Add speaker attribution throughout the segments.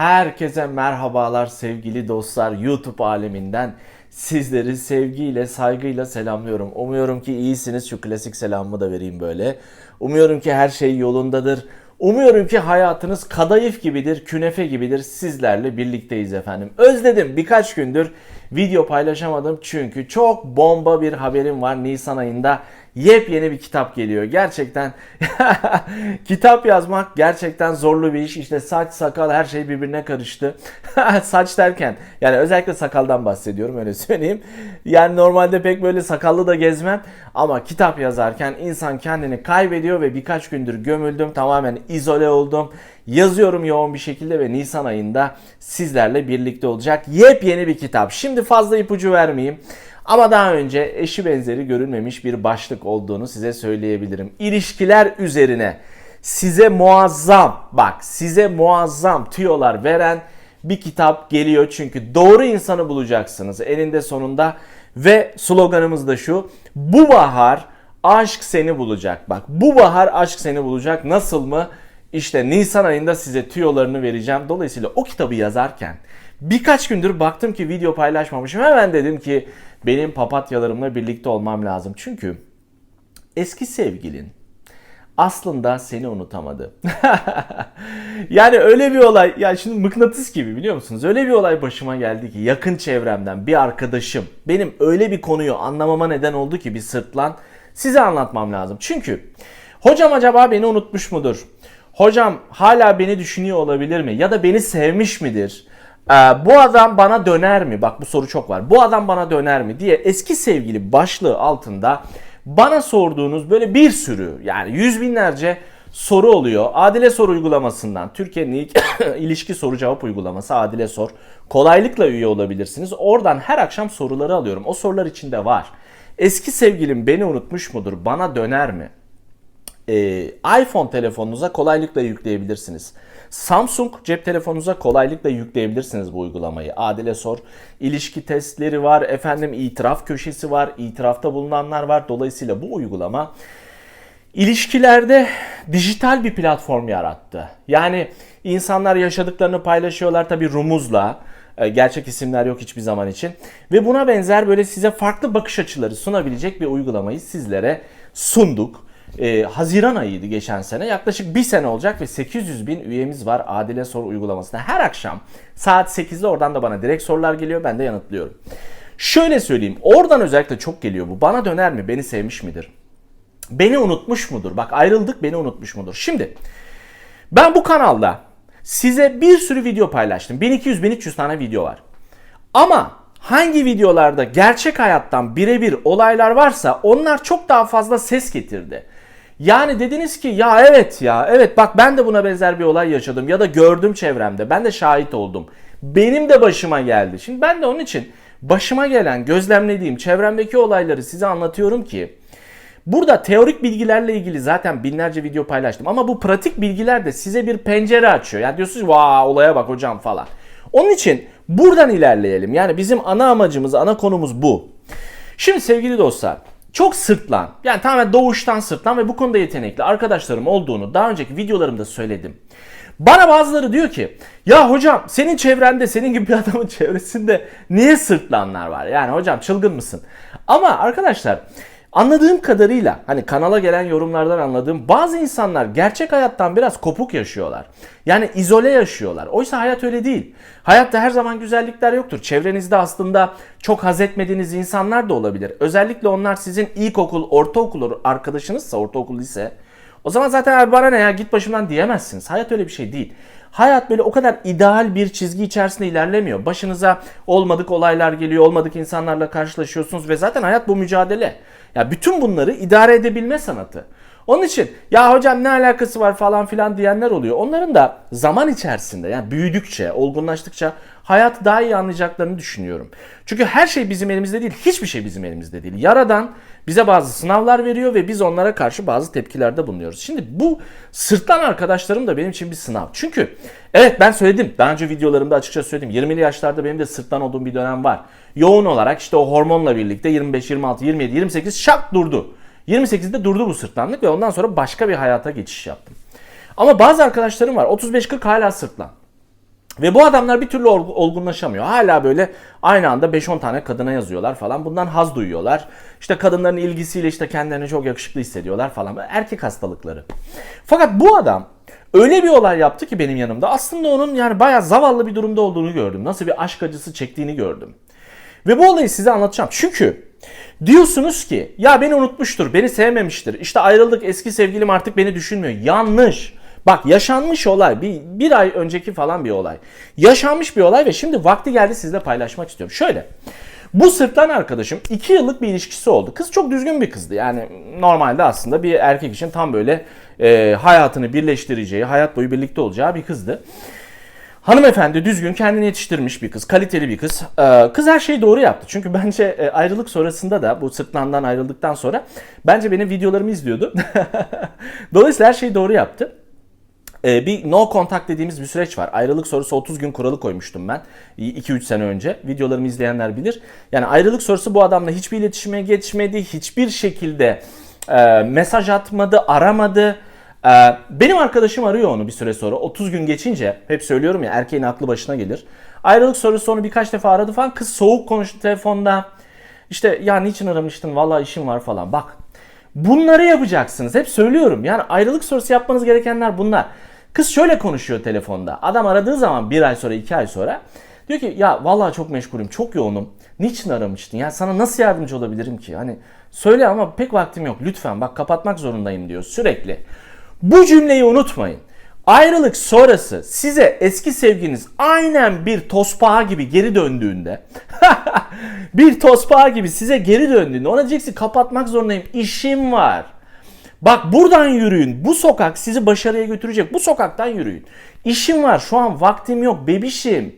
Speaker 1: Herkese merhabalar sevgili dostlar YouTube aleminden. Sizleri sevgiyle, saygıyla selamlıyorum. Umuyorum ki iyisiniz. Şu klasik selamımı da vereyim böyle. Umuyorum ki her şey yolundadır. Umuyorum ki hayatınız kadayıf gibidir, künefe gibidir. Sizlerle birlikteyiz efendim. Özledim birkaç gündür video paylaşamadım çünkü çok bomba bir haberim var. Nisan ayında yepyeni bir kitap geliyor. Gerçekten kitap yazmak gerçekten zorlu bir iş. İşte saç, sakal her şey birbirine karıştı. saç derken yani özellikle sakaldan bahsediyorum öyle söyleyeyim. Yani normalde pek böyle sakallı da gezmem ama kitap yazarken insan kendini kaybediyor ve birkaç gündür gömüldüm. Tamamen izole oldum. Yazıyorum yoğun bir şekilde ve Nisan ayında sizlerle birlikte olacak yepyeni bir kitap. Şimdi fazla ipucu vermeyeyim. Ama daha önce eşi benzeri görülmemiş bir başlık olduğunu size söyleyebilirim. İlişkiler üzerine size muazzam bak size muazzam tüyolar veren bir kitap geliyor. Çünkü doğru insanı bulacaksınız eninde sonunda ve sloganımız da şu. Bu bahar aşk seni bulacak. Bak bu bahar aşk seni bulacak. Nasıl mı? İşte Nisan ayında size tüyolarını vereceğim. Dolayısıyla o kitabı yazarken birkaç gündür baktım ki video paylaşmamışım. Hemen dedim ki benim papatyalarımla birlikte olmam lazım. Çünkü eski sevgilin aslında seni unutamadı. yani öyle bir olay, yani şimdi mıknatıs gibi biliyor musunuz? Öyle bir olay başıma geldi ki yakın çevremden bir arkadaşım benim öyle bir konuyu anlamama neden oldu ki bir sırtlan size anlatmam lazım. Çünkü hocam acaba beni unutmuş mudur? Hocam hala beni düşünüyor olabilir mi? Ya da beni sevmiş midir? Ee, bu adam bana döner mi? Bak bu soru çok var. Bu adam bana döner mi diye eski sevgili başlığı altında bana sorduğunuz böyle bir sürü yani yüz binlerce soru oluyor. Adile Sor uygulamasından Türkiye'nin ilk ilişki soru cevap uygulaması Adile Sor. Kolaylıkla üye olabilirsiniz. Oradan her akşam soruları alıyorum. O sorular içinde var. Eski sevgilim beni unutmuş mudur? Bana döner mi? Ee, iPhone telefonunuza kolaylıkla yükleyebilirsiniz. Samsung cep telefonunuza kolaylıkla yükleyebilirsiniz bu uygulamayı. Adile Sor. İlişki testleri var, efendim itiraf köşesi var, itirafta bulunanlar var. Dolayısıyla bu uygulama ilişkilerde dijital bir platform yarattı. Yani insanlar yaşadıklarını paylaşıyorlar tabi rumuzla. E, Gerçek isimler yok hiçbir zaman için. Ve buna benzer böyle size farklı bakış açıları sunabilecek bir uygulamayı sizlere sunduk. Ee, Haziran ayıydı geçen sene. Yaklaşık bir sene olacak ve 800 bin üyemiz var Adile Sor uygulamasında. Her akşam saat 8'de oradan da bana direkt sorular geliyor. Ben de yanıtlıyorum. Şöyle söyleyeyim. Oradan özellikle çok geliyor bu. Bana döner mi? Beni sevmiş midir? Beni unutmuş mudur? Bak ayrıldık beni unutmuş mudur? Şimdi ben bu kanalda size bir sürü video paylaştım. 1200-1300 tane video var. Ama hangi videolarda gerçek hayattan birebir olaylar varsa onlar çok daha fazla ses getirdi. Yani dediniz ki ya evet ya evet bak ben de buna benzer bir olay yaşadım ya da gördüm çevremde ben de şahit oldum. Benim de başıma geldi. Şimdi ben de onun için başıma gelen gözlemlediğim çevremdeki olayları size anlatıyorum ki Burada teorik bilgilerle ilgili zaten binlerce video paylaştım ama bu pratik bilgiler de size bir pencere açıyor. Yani diyorsunuz vaa olaya bak hocam falan. Onun için buradan ilerleyelim. Yani bizim ana amacımız, ana konumuz bu. Şimdi sevgili dostlar, çok sırtlan, yani tamamen doğuştan sırtlan ve bu konuda yetenekli arkadaşlarım olduğunu daha önceki videolarımda söyledim. Bana bazıları diyor ki ya hocam senin çevrende senin gibi bir adamın çevresinde niye sırtlanlar var? Yani hocam çılgın mısın? Ama arkadaşlar Anladığım kadarıyla hani kanala gelen yorumlardan anladığım bazı insanlar gerçek hayattan biraz kopuk yaşıyorlar. Yani izole yaşıyorlar. Oysa hayat öyle değil. Hayatta her zaman güzellikler yoktur. Çevrenizde aslında çok haz etmediğiniz insanlar da olabilir. Özellikle onlar sizin ilkokul, ortaokul arkadaşınızsa, ortaokul ise o zaman zaten bana ne ya git başımdan diyemezsiniz. Hayat öyle bir şey değil. Hayat böyle o kadar ideal bir çizgi içerisinde ilerlemiyor. Başınıza olmadık olaylar geliyor, olmadık insanlarla karşılaşıyorsunuz ve zaten hayat bu mücadele. Ya bütün bunları idare edebilme sanatı. Onun için ya hocam ne alakası var falan filan diyenler oluyor. Onların da zaman içerisinde yani büyüdükçe, olgunlaştıkça hayatı daha iyi anlayacaklarını düşünüyorum. Çünkü her şey bizim elimizde değil, hiçbir şey bizim elimizde değil. Yaradan bize bazı sınavlar veriyor ve biz onlara karşı bazı tepkilerde bulunuyoruz. Şimdi bu sırtlan arkadaşlarım da benim için bir sınav. Çünkü evet ben söyledim, daha önce videolarımda açıkça söyledim. 20'li yaşlarda benim de sırtlan olduğum bir dönem var. Yoğun olarak işte o hormonla birlikte 25, 26, 27, 28 şak durdu. 28'de durdu bu sırtlanlık ve ondan sonra başka bir hayata geçiş yaptım. Ama bazı arkadaşlarım var 35-40 hala sırtlan. Ve bu adamlar bir türlü olg- olgunlaşamıyor. Hala böyle aynı anda 5-10 tane kadına yazıyorlar falan. Bundan haz duyuyorlar. İşte kadınların ilgisiyle işte kendilerini çok yakışıklı hissediyorlar falan. Erkek hastalıkları. Fakat bu adam öyle bir olay yaptı ki benim yanımda. Aslında onun yani bayağı zavallı bir durumda olduğunu gördüm. Nasıl bir aşk acısı çektiğini gördüm. Ve bu olayı size anlatacağım. Çünkü diyorsunuz ki ya beni unutmuştur, beni sevmemiştir. İşte ayrıldık eski sevgilim artık beni düşünmüyor. Yanlış. Bak yaşanmış olay bir, bir ay önceki falan bir olay. Yaşanmış bir olay ve şimdi vakti geldi sizle paylaşmak istiyorum. Şöyle bu sırtlan arkadaşım 2 yıllık bir ilişkisi oldu. Kız çok düzgün bir kızdı. Yani normalde aslında bir erkek için tam böyle e, hayatını birleştireceği, hayat boyu birlikte olacağı bir kızdı. Hanımefendi düzgün kendini yetiştirmiş bir kız, kaliteli bir kız. Ee, kız her şeyi doğru yaptı. Çünkü bence e, ayrılık sonrasında da bu sırtlandan ayrıldıktan sonra bence benim videolarımı izliyordu. Dolayısıyla her şeyi doğru yaptı. Ee, bir no contact dediğimiz bir süreç var. Ayrılık sonrası 30 gün kuralı koymuştum ben 2-3 sene önce. Videolarımı izleyenler bilir. Yani ayrılık sonrası bu adamla hiçbir iletişime geçmedi. Hiçbir şekilde e, mesaj atmadı, aramadı. E, benim arkadaşım arıyor onu bir süre sonra. 30 gün geçince hep söylüyorum ya erkeğin aklı başına gelir. Ayrılık sonrası onu birkaç defa aradı falan. Kız soğuk konuştu telefonda. İşte ya niçin aramıştın? Vallahi işim var falan. Bak Bunları yapacaksınız. Hep söylüyorum. Yani ayrılık sonrası yapmanız gerekenler bunlar. Kız şöyle konuşuyor telefonda. Adam aradığı zaman bir ay sonra iki ay sonra diyor ki ya vallahi çok meşgulüm çok yoğunum. Niçin aramıştın? Ya sana nasıl yardımcı olabilirim ki? Hani söyle ama pek vaktim yok. Lütfen bak kapatmak zorundayım diyor sürekli. Bu cümleyi unutmayın. Ayrılık sonrası size eski sevginiz aynen bir tospağa gibi geri döndüğünde bir tospağa gibi size geri döndüğünde ona diyeceksin kapatmak zorundayım işim var. Bak buradan yürüyün. Bu sokak sizi başarıya götürecek. Bu sokaktan yürüyün. İşim var. Şu an vaktim yok. Bebişim.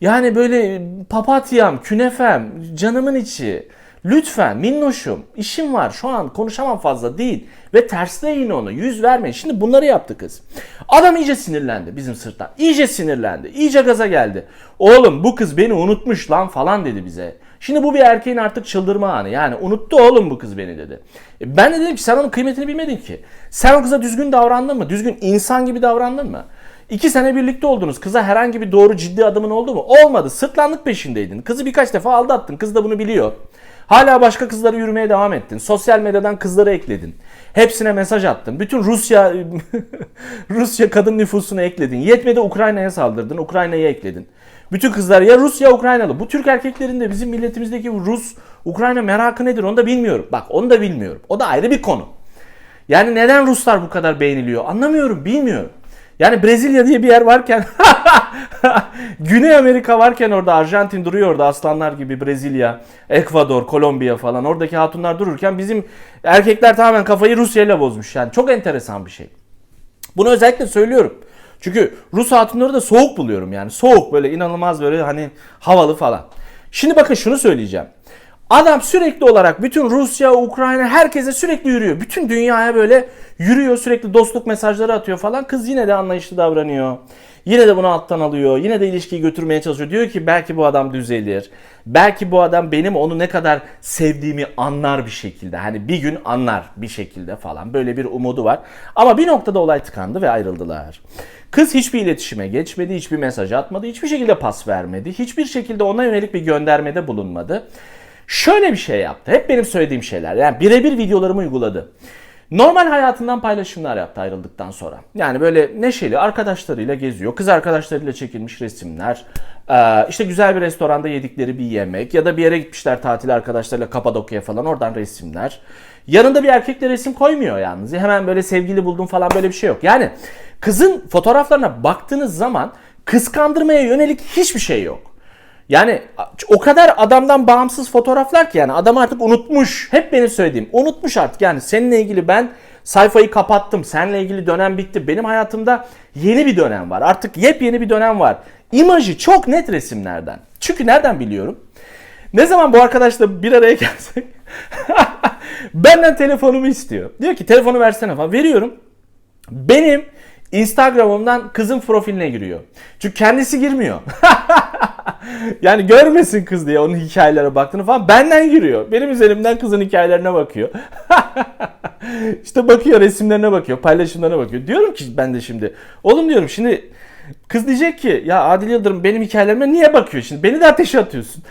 Speaker 1: Yani böyle papatyam, künefem, canımın içi. Lütfen minnoşum işim var şu an konuşamam fazla değil. Ve tersleyin onu yüz vermeyin. Şimdi bunları yaptı kız. Adam iyice sinirlendi bizim sırttan. İyice sinirlendi. iyice gaza geldi. Oğlum bu kız beni unutmuş lan falan dedi bize. Şimdi bu bir erkeğin artık çıldırma anı. Yani unuttu oğlum bu kız beni dedi. E ben de dedim ki sen onun kıymetini bilmedin ki. Sen o kıza düzgün davrandın mı? Düzgün insan gibi davrandın mı? İki sene birlikte oldunuz. Kıza herhangi bir doğru ciddi adımın oldu mu? Olmadı. Sırtlanlık peşindeydin. Kızı birkaç defa aldattın. Kız da bunu biliyor. Hala başka kızlara yürümeye devam ettin. Sosyal medyadan kızları ekledin. Hepsine mesaj attın. Bütün Rusya Rusya kadın nüfusunu ekledin. Yetmedi Ukrayna'ya saldırdın. Ukrayna'yı ekledin. Bütün kızlar ya Rus ya Ukraynalı. Bu Türk erkeklerin de bizim milletimizdeki Rus Ukrayna merakı nedir onu da bilmiyorum. Bak onu da bilmiyorum. O da ayrı bir konu. Yani neden Ruslar bu kadar beğeniliyor? Anlamıyorum, bilmiyorum. Yani Brezilya diye bir yer varken Güney Amerika varken orada Arjantin duruyor orada aslanlar gibi Brezilya, Ekvador, Kolombiya falan oradaki hatunlar dururken bizim erkekler tamamen kafayı Rusya ile bozmuş. Yani çok enteresan bir şey. Bunu özellikle söylüyorum. Çünkü Rus hatunları da soğuk buluyorum yani. Soğuk böyle inanılmaz böyle hani havalı falan. Şimdi bakın şunu söyleyeceğim. Adam sürekli olarak bütün Rusya, Ukrayna herkese sürekli yürüyor. Bütün dünyaya böyle yürüyor sürekli dostluk mesajları atıyor falan. Kız yine de anlayışlı davranıyor. Yine de bunu alttan alıyor. Yine de ilişkiyi götürmeye çalışıyor. Diyor ki belki bu adam düzelir. Belki bu adam benim onu ne kadar sevdiğimi anlar bir şekilde. Hani bir gün anlar bir şekilde falan. Böyle bir umudu var. Ama bir noktada olay tıkandı ve ayrıldılar. Kız hiçbir iletişime geçmedi, hiçbir mesaj atmadı, hiçbir şekilde pas vermedi. Hiçbir şekilde ona yönelik bir göndermede bulunmadı. Şöyle bir şey yaptı. Hep benim söylediğim şeyler. Yani birebir videolarımı uyguladı. Normal hayatından paylaşımlar yaptı ayrıldıktan sonra. Yani böyle neşeli arkadaşlarıyla geziyor. Kız arkadaşlarıyla çekilmiş resimler. İşte güzel bir restoranda yedikleri bir yemek. Ya da bir yere gitmişler tatil arkadaşlarıyla Kapadokya'ya falan oradan resimler. Yanında bir erkekle resim koymuyor yalnız. Hemen böyle sevgili buldum falan böyle bir şey yok. Yani kızın fotoğraflarına baktığınız zaman kıskandırmaya yönelik hiçbir şey yok. Yani o kadar adamdan bağımsız fotoğraflar ki yani adam artık unutmuş. Hep benim söylediğim unutmuş artık yani seninle ilgili ben sayfayı kapattım. Seninle ilgili dönem bitti. Benim hayatımda yeni bir dönem var. Artık yepyeni bir dönem var. İmajı çok net resimlerden. Çünkü nereden biliyorum? Ne zaman bu arkadaşla bir araya gelsek benden telefonumu istiyor. Diyor ki telefonu versene falan. Veriyorum. Benim Instagram'ımdan kızın profiline giriyor. Çünkü kendisi girmiyor. yani görmesin kız diye onun hikayelere baktığını falan benden giriyor. Benim üzerimden kızın hikayelerine bakıyor. işte bakıyor resimlerine bakıyor, paylaşımlarına bakıyor. Diyorum ki ben de şimdi oğlum diyorum şimdi Kız diyecek ki ya Adil Yıldırım benim hikayelerime niye bakıyor şimdi? Beni de ateşe atıyorsun.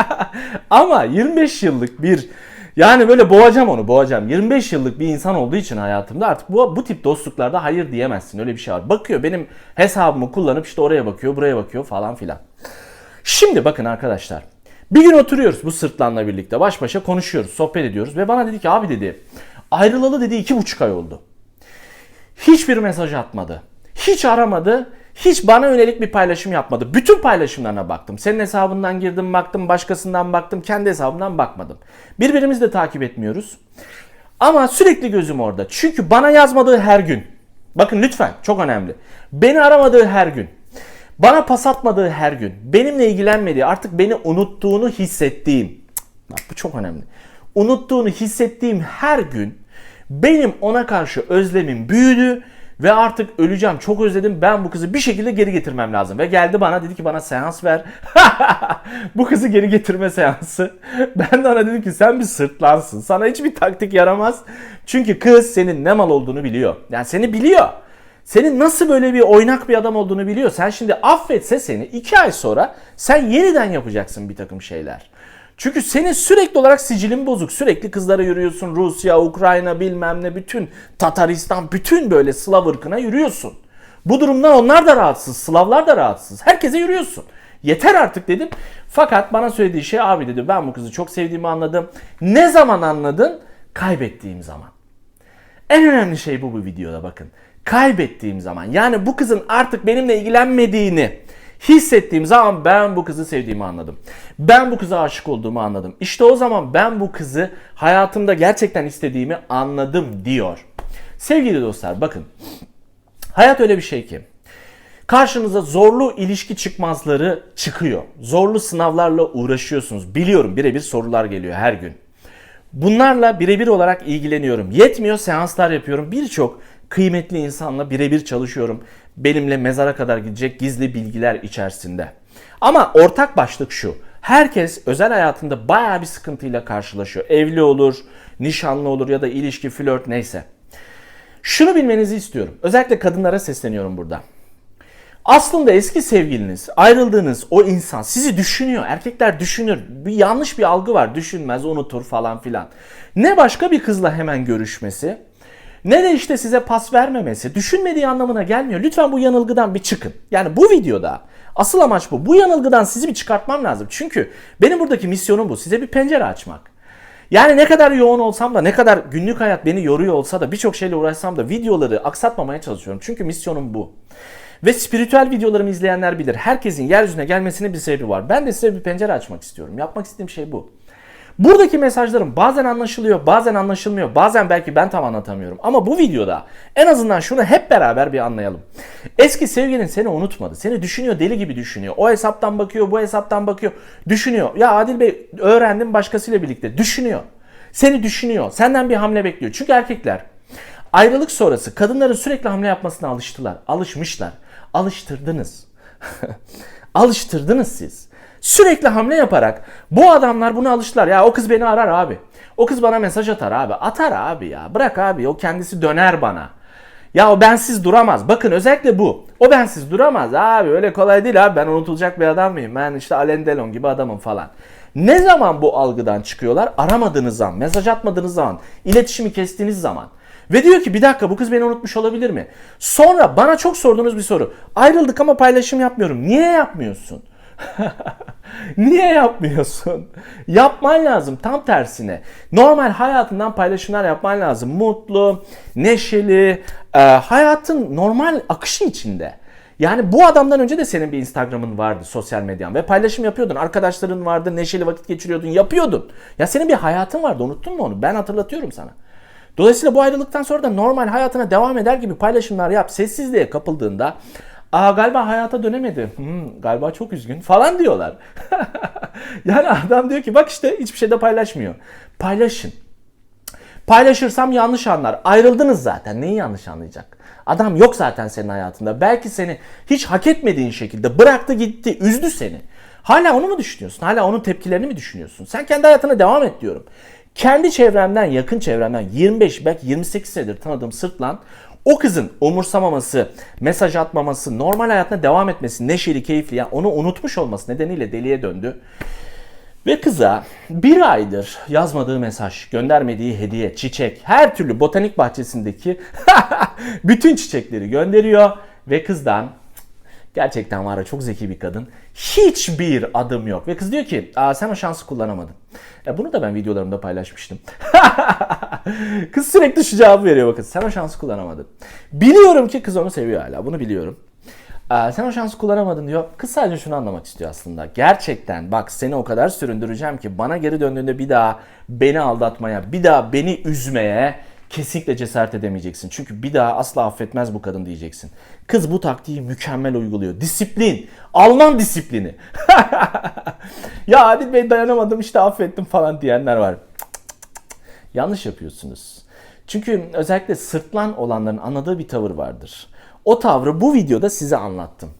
Speaker 1: Ama 25 yıllık bir yani böyle boğacağım onu boğacağım. 25 yıllık bir insan olduğu için hayatımda artık bu, bu tip dostluklarda hayır diyemezsin. Öyle bir şey var. Bakıyor benim hesabımı kullanıp işte oraya bakıyor buraya bakıyor falan filan. Şimdi bakın arkadaşlar. Bir gün oturuyoruz bu sırtlanla birlikte baş başa konuşuyoruz sohbet ediyoruz ve bana dedi ki abi dedi ayrılalı dedi iki buçuk ay oldu. Hiçbir mesaj atmadı. Hiç aramadı. Hiç bana yönelik bir paylaşım yapmadı. Bütün paylaşımlarına baktım. Senin hesabından girdim baktım, başkasından baktım, kendi hesabımdan bakmadım. Birbirimizi de takip etmiyoruz. Ama sürekli gözüm orada. Çünkü bana yazmadığı her gün. Bakın lütfen çok önemli. Beni aramadığı her gün. Bana pas atmadığı her gün. Benimle ilgilenmediği, artık beni unuttuğunu hissettiğim. Bak bu çok önemli. Unuttuğunu hissettiğim her gün benim ona karşı özlemim büyüdü ve artık öleceğim. Çok özledim. Ben bu kızı bir şekilde geri getirmem lazım. Ve geldi bana dedi ki bana seans ver. bu kızı geri getirme seansı. Ben de ona dedim ki sen bir sırtlansın. Sana hiçbir taktik yaramaz. Çünkü kız senin ne mal olduğunu biliyor. Yani seni biliyor. Senin nasıl böyle bir oynak bir adam olduğunu biliyor. Sen şimdi affetse seni iki ay sonra sen yeniden yapacaksın bir takım şeyler. Çünkü senin sürekli olarak sicilin bozuk. Sürekli kızlara yürüyorsun. Rusya, Ukrayna bilmem ne bütün Tataristan bütün böyle Slav ırkına yürüyorsun. Bu durumdan onlar da rahatsız. Slavlar da rahatsız. Herkese yürüyorsun. Yeter artık dedim. Fakat bana söylediği şey abi dedi ben bu kızı çok sevdiğimi anladım. Ne zaman anladın? Kaybettiğim zaman. En önemli şey bu bu videoda bakın. Kaybettiğim zaman yani bu kızın artık benimle ilgilenmediğini hissettiğim zaman ben bu kızı sevdiğimi anladım. Ben bu kıza aşık olduğumu anladım. İşte o zaman ben bu kızı hayatımda gerçekten istediğimi anladım diyor. Sevgili dostlar bakın. Hayat öyle bir şey ki. Karşınıza zorlu ilişki çıkmazları çıkıyor. Zorlu sınavlarla uğraşıyorsunuz. Biliyorum birebir sorular geliyor her gün. Bunlarla birebir olarak ilgileniyorum. Yetmiyor seanslar yapıyorum. Birçok kıymetli insanla birebir çalışıyorum. Benimle mezara kadar gidecek gizli bilgiler içerisinde. Ama ortak başlık şu. Herkes özel hayatında bayağı bir sıkıntıyla karşılaşıyor. Evli olur, nişanlı olur ya da ilişki, flört neyse. Şunu bilmenizi istiyorum. Özellikle kadınlara sesleniyorum burada. Aslında eski sevgiliniz, ayrıldığınız o insan sizi düşünüyor. Erkekler düşünür. Bir yanlış bir algı var. Düşünmez, unutur falan filan. Ne başka bir kızla hemen görüşmesi, ne de işte size pas vermemesi, düşünmediği anlamına gelmiyor. Lütfen bu yanılgıdan bir çıkın. Yani bu videoda asıl amaç bu. Bu yanılgıdan sizi bir çıkartmam lazım. Çünkü benim buradaki misyonum bu. Size bir pencere açmak. Yani ne kadar yoğun olsam da ne kadar günlük hayat beni yoruyor olsa da birçok şeyle uğraşsam da videoları aksatmamaya çalışıyorum. Çünkü misyonum bu. Ve spiritüel videolarımı izleyenler bilir. Herkesin yeryüzüne gelmesinin bir sebebi var. Ben de size bir pencere açmak istiyorum. Yapmak istediğim şey bu. Buradaki mesajlarım bazen anlaşılıyor, bazen anlaşılmıyor, bazen belki ben tam anlatamıyorum. Ama bu videoda en azından şunu hep beraber bir anlayalım. Eski sevgilin seni unutmadı. Seni düşünüyor, deli gibi düşünüyor. O hesaptan bakıyor, bu hesaptan bakıyor. Düşünüyor. Ya Adil Bey öğrendim başkasıyla birlikte. Düşünüyor. Seni düşünüyor. Senden bir hamle bekliyor. Çünkü erkekler ayrılık sonrası kadınların sürekli hamle yapmasına alıştılar. Alışmışlar. Alıştırdınız. Alıştırdınız siz. Sürekli hamle yaparak bu adamlar bunu alıştılar. Ya o kız beni arar abi. O kız bana mesaj atar abi. Atar abi ya. Bırak abi o kendisi döner bana. Ya o bensiz duramaz. Bakın özellikle bu. O bensiz duramaz abi. Öyle kolay değil abi. Ben unutulacak bir adam mıyım? Ben işte Alain Delon gibi adamım falan. Ne zaman bu algıdan çıkıyorlar? Aramadığınız zaman, mesaj atmadığınız zaman, iletişimi kestiğiniz zaman. Ve diyor ki bir dakika bu kız beni unutmuş olabilir mi? Sonra bana çok sorduğunuz bir soru. Ayrıldık ama paylaşım yapmıyorum. Niye yapmıyorsun? Niye yapmıyorsun? Yapman lazım tam tersine. Normal hayatından paylaşımlar yapman lazım. Mutlu, neşeli, e, hayatın normal akışı içinde. Yani bu adamdan önce de senin bir Instagram'ın vardı, sosyal medyan ve paylaşım yapıyordun. Arkadaşların vardı, neşeli vakit geçiriyordun, yapıyordun. Ya senin bir hayatın vardı, unuttun mu onu? Ben hatırlatıyorum sana. Dolayısıyla bu ayrılıktan sonra da normal hayatına devam eder gibi paylaşımlar yap. Sessizliğe kapıldığında Aa galiba hayata dönemedi. Hmm, galiba çok üzgün falan diyorlar. yani adam diyor ki bak işte hiçbir şeyde paylaşmıyor. Paylaşın. Paylaşırsam yanlış anlar. Ayrıldınız zaten. Neyi yanlış anlayacak? Adam yok zaten senin hayatında. Belki seni hiç hak etmediğin şekilde bıraktı gitti. Üzdü seni. Hala onu mu düşünüyorsun? Hala onun tepkilerini mi düşünüyorsun? Sen kendi hayatına devam et diyorum. Kendi çevremden, yakın çevremden 25 belki 28 senedir tanıdığım sırtlan O kızın umursamaması, mesaj atmaması, normal hayatına devam etmesi, neşeli, keyifli, yani onu unutmuş olması nedeniyle deliye döndü. Ve kıza bir aydır yazmadığı mesaj, göndermediği hediye, çiçek, her türlü botanik bahçesindeki bütün çiçekleri gönderiyor. Ve kızdan gerçekten var ya çok zeki bir kadın. Hiçbir adım yok. Ve kız diyor ki Aa, sen o şansı kullanamadın. E, bunu da ben videolarımda paylaşmıştım. kız sürekli şu cevabı veriyor bakın. Sen o şansı kullanamadın. Biliyorum ki kız onu seviyor hala. Bunu biliyorum. Aa, sen o şansı kullanamadın diyor. Kız sadece şunu anlamak istiyor aslında. Gerçekten bak seni o kadar süründüreceğim ki bana geri döndüğünde bir daha beni aldatmaya, bir daha beni üzmeye kesinlikle cesaret edemeyeceksin. Çünkü bir daha asla affetmez bu kadın diyeceksin. Kız bu taktiği mükemmel uyguluyor. Disiplin. Alman disiplini. ya Adil Bey dayanamadım işte affettim falan diyenler var. Yanlış yapıyorsunuz. Çünkü özellikle sırtlan olanların anladığı bir tavır vardır. O tavrı bu videoda size anlattım.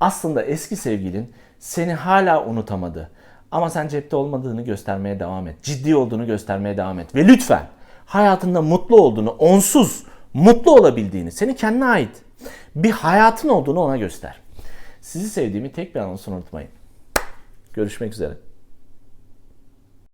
Speaker 1: Aslında eski sevgilin seni hala unutamadı. Ama sen cepte olmadığını göstermeye devam et. Ciddi olduğunu göstermeye devam et. Ve lütfen hayatında mutlu olduğunu, onsuz mutlu olabildiğini, senin kendine ait bir hayatın olduğunu ona göster. Sizi sevdiğimi tek bir anonsu unutmayın. Görüşmek üzere.